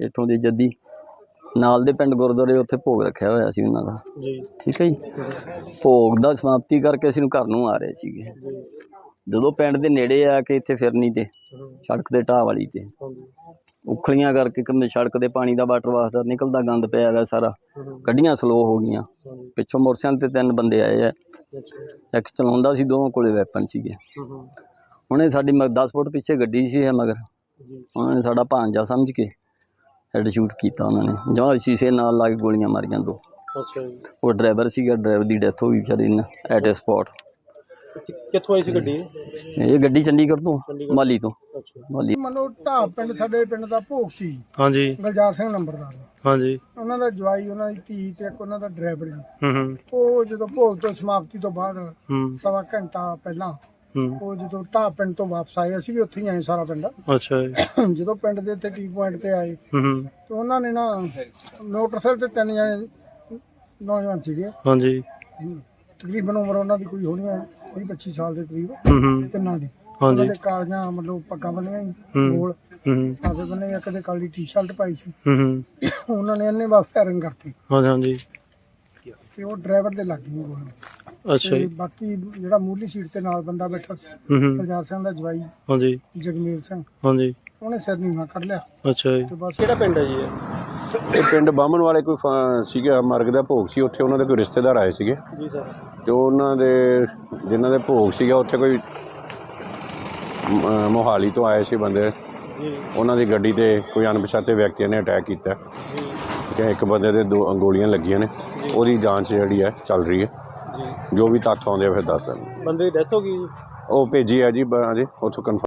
ਇੱਥੋਂ ਦੇ ਜੱਦੀ ਨਾਲ ਦੇ ਪਿੰਡ ਗੁਰਦੁਆਰੇ ਉੱਥੇ ਭੋਗ ਰੱਖਿਆ ਹੋਇਆ ਸੀ ਉਹਨਾਂ ਦਾ। ਜੀ। ਠੀਕ ਹੈ ਜੀ? ਭੋਗ ਦਾ ਸਮਾਪਤੀ ਕਰਕੇ ਅਸੀਂ ਨੂੰ ਘਰ ਨੂੰ ਆ ਰਹੇ ਸੀਗੇ। ਜਦੋਂ ਪਿੰਡ ਦੇ ਨੇੜੇ ਆ ਕੇ ਇੱਥੇ ਫਿਰਨੀ ਤੇ ਸੜਕ ਦੇ ਢਾਹ ਵਾਲੀ ਤੇ। ਉਖਲੀਆਂ ਕਰਕੇ ਕਿ ਸੜਕ ਦੇ ਪਾਣੀ ਦਾ ਵਾਟਰ ਵਾਸਦਾ ਨਿਕਲਦਾ ਗੰਦ ਪਿਆ ਹੈਗਾ ਸਾਰਾ। ਗੱਡੀਆਂ ਸਲੋ ਹੋ ਗਈਆਂ। ਪਿੱਛੋਂ ਮੋਟਰਸਾਈਕਲ ਤੇ ਤਿੰਨ ਬੰਦੇ ਆਏ ਆ। ਇੱਕ ਚਲਾਉਂਦਾ ਸੀ ਦੋਵਾਂ ਕੋਲੇ ਵੈਪਨ ਸੀਗੇ। ਉਹਨੇ ਸਾਡੀ ਮ 10 ਫੁੱਟ ਪਿੱਛੇ ਗੱਡੀ ਸੀ ਮਗਰ। ਉਹਨਾਂ ਨੇ ਸਾਡਾ ਭਾਂਜਾ ਸਮਝ ਕੇ ਹੈਡ ਸ਼ੂਟ ਕੀਤਾ ਉਹਨਾਂ ਨੇ। ਜਮਾਂ ਸ਼ੀਸ਼ੇ ਨਾਲ ਲਾ ਕੇ ਗੋਲੀਆਂ ਮਾਰੀਆਂ ਦੋ। ਅੱਛਾ ਜੀ। ਉਹ ਡਰਾਈਵਰ ਸੀਗਾ ਡਰਾਈਵਰ ਦੀ ਡੈਥ ਹੋ ਗਈ ਵਿਚਾਰੇ ਨੇ ਐਟ ਏ ਸਪੌਟ ਕਿ- ਕਿੱਥੋਂ ਆਈ ਸੀ ਗੱਡੀ? ਇਹ ਗੱਡੀ ਚੰਡੀਗੜ੍ਹ ਤੋਂ। ਮਾਲੀ ਤੋਂ। ਅੱਛਾ। ਮਾਲੀ। ਮਨੋ ਢਾਬ ਪਿੰਡ ਸਾਡੇ ਪਿੰਡ ਦਾ ਭੋਗ ਸੀ। ਹਾਂਜੀ। ਗਲਜਾਰ ਸਿੰਘ ਨੰਬਰਦਾਰ। ਦਾ। ਹਾਂਜੀ। ਉਹਨਾਂ ਦਾ ਜਵਾਈ ਉਹਨਾਂ ਦੀ ਧੀ ਤੇ ਇੱਕ ਉਹਨਾਂ ਦਾ ਡਰਾਈਵਰ ਹੂੰ ਹੂੰ। ਉਹ ਜਦੋਂ ਭੋਗ ਤੋਂ ਸਮਾਪਤੀ ਤੋਂ ਬਾਅਦ ਹੂੰ। ਸਵਾ ਘੰਟਾ ਪਹਿਲਾਂ ਹੂੰ। ਉਹ ਜਦੋਂ ਢਾਬ ਪਿੰਡ ਤੋਂ ਵਾਪਸ ਆਏ ਅਸੀਂ ਵੀ ਉੱਥੇ ਹੀ ਆਏ ਸਾਰਾ ਪਿੰਡ। ਅੱਛਾ ਜੀ। ਜਦੋਂ ਪਿੰਡ ਦੇ ਉੱਤੇ ਟੀ ਪੁਆਇੰਟ ਤੇ ਆਏ ਹੂੰ ਤੇ ਉਹਨਾਂ ਨੇ ਨਾ ਮੋਟਰਸਾਈਕਲ ਤੇ ਤਿੰਨ ਜਣੇ ਨੌਜਵਾਨ ਸੀਗੇ। ਹਾਂਜੀ। ਤਕਰੀਬਨ ਉਮਰ ਉਹਨਾਂ ਦੀ ਕੋਈ ਹੋਣੀ ਹੈ 20 25 ਸਾਲ ਦੇ ਕਰੀਬ ਹੂੰ ਹੂੰ। ਤਿੰਨਾਂ ਦੀ। ਉਹਨਾਂ ਹਾਂਜੀ ਦੇ ਕਾਲੀਆਂ ਮਤਲਬ ਪੱਗਾਂ ਬੰਨੀਆਂ ਸੀ, ਹੂੰ। ਗੋਲ। ਹੂੰ ਹੂੰ। ਸਾਦੇ ਬੰਨੇ ਇੱਕ ਦੇ ਕਾਲੀ ਟੀ-ਸ਼ਰਟ ਪਾਈ ਸੀ। ਹੂੰ ਹੂੰ। ਉਹਨਾਂ ਨੇ ਇਹਨੇ ਵਾ ਫਾਇਰਿੰਗ ਕਰਤੀ। ਹਾਂਜੀ ਹਾਂਜੀ। ਤੇ ਉਹ ਡਰਾਈਵਰ ਦੇ ਲੱਗ ਗਈ ਗੋਲੀ ਅੱਛਾ ਤੇ ਜੀ ਬਾਕੀ ਜਿਹੜਾ ਮੂਰਲੀ ਸੀਟ ਤੇ ਨਾਲ ਬੰਦਾ ਬੈਠਾ ਸੀ ਹੂੰ ਹੂੰ। ਗੁਲਜ਼ਾਰ ਸਿੰਘ ਦਾ ਜਵਾਈ ਹਾਂਜੀ। ਜਗਮੇਲ ਸਿੰਘ। ਹਾਂਜੀ। ਉਹਨੇ ਸਿਰ ਨੀਵਾ ਕੱਢ ਲਿਆ। ਅੱਛਾ ਜੀ। ਤੇ ਬਸ ਕਿਹੜਾ ਪਿੰਡ ਹੈ ਜੀ ਇਹ? ਇਹ ਪਿੰਡ ਬਾਮਣ ਵਾਲੇ ਕੋਈ ਫ- ਸੀਗਾ ਮਰਗ ਦਾ ਭੋਗ ਸੀ ਉੱਥੇ ਉਹਨਾਂ ਦੇ ਕੋਈ ਰਿਸ਼ਤੇਦਾਰ ਆਏ ਸੀਗੇ। ਜੀ ਸਰ। ਤੇ ਉਹਨਾਂ ਦੇ ਜਿਨ੍ਹਾਂ ਦੇ ਭੋਗ ਸੀਗਾ ਉੱਥੇ ਕੋਈ ਮ- ਮੋਹਾਲੀ ਤੋਂ ਆਏ ਸੀ ਬੰਦੇ। ਜੀ। ਉਹਨਾਂ ਦੀ ਗੱਡੀ ਤੇ ਕੋਈ ਅਣਪਛਾਤੇ ਵਿਅਕਤੀਆਂ ਨੇ ਅਟੈਕ ਕੀਤਾ। ਜੀ। ਕਿ ਇੱਕ ਬੰਦੇ ਦੇ ਦੋ ਗੋਲੀਆਂ ਲੱਗੀਆਂ ਨੇ। ਉਹਦੀ ਜਾਂਚ ਜਿਹੜੀ ਹੈ ਚੱਲ ਰਹੀ ਹੈ। ਜੀ। ਵੀ ਤੱਥ ਆਉਂਦੇ ਆ ਫਿਰ ਦੱਸ ਦਾਂਗੇ ਬੰਦੇ ਦੀ ਡੈਥ ਹੋ ਗਈ ਜੀ। ਉਹ ਭੇਜੀ ਹੈ ਜੀ ਬ- ਅਜੇ ਉੱਥੋਂ ਕਨਫਰਮ